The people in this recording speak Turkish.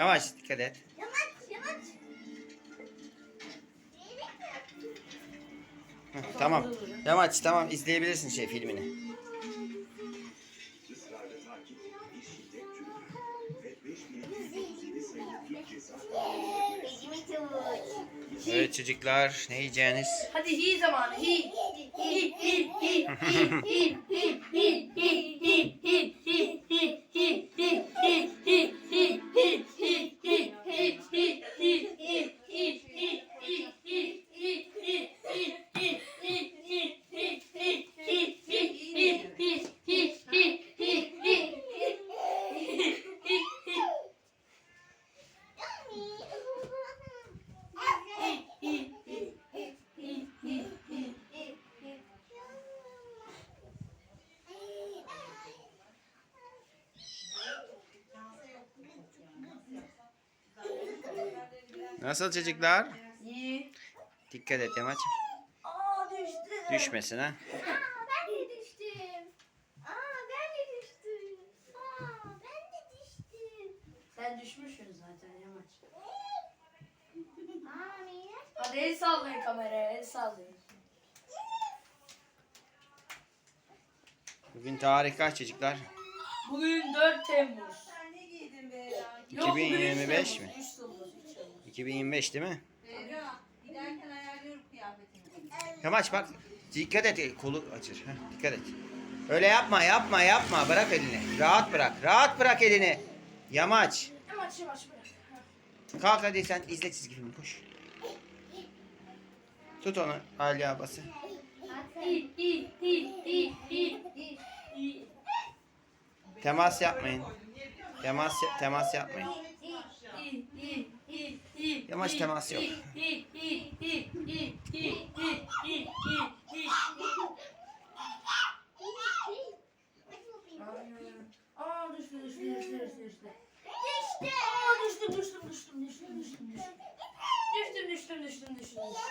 Yavaş dikkat et. Yavaş yavaş. Heh, tamam. Yamaç tamam izleyebilirsin şey filmini. Evet çocuklar ne yiyeceğiniz? Hadi hi zamanı hi. Hi hi hi hi hi hi. Nasıl çocuklar? İyi. Dikkat et Yamaç. Aa düştüm. Düşmesin ha. Sen düşmüşsün zaten Yamaç. Hadi el sallayın kameraya, el sallayın. Bugün tarih kaç çocuklar? Bugün 4 Temmuz. Yok, bugün üç 2025 mi? Temmuz, Temmuz. 2025 değil mi? Beyra, giderken ayarlıyorum kıyafetini. Yamaç bak dikkat et kolu açır. Heh, dikkat et. Öyle yapma yapma yapma bırak elini. Rahat bırak rahat bırak elini. Yamaç. Yamaç yamaç bırak. Kalk hadi sen izle çizgi filmi koş. Tut onu Ali abası. Temas yapmayın. Temas temas yapmayın. Yamaç temas yok. Aa düştü düştü düştü düştü düştü. Düştü. Aa düştüm düştüm düştüm düştüm düştüm. Düştüm düştüm düştüm düştüm düştüm.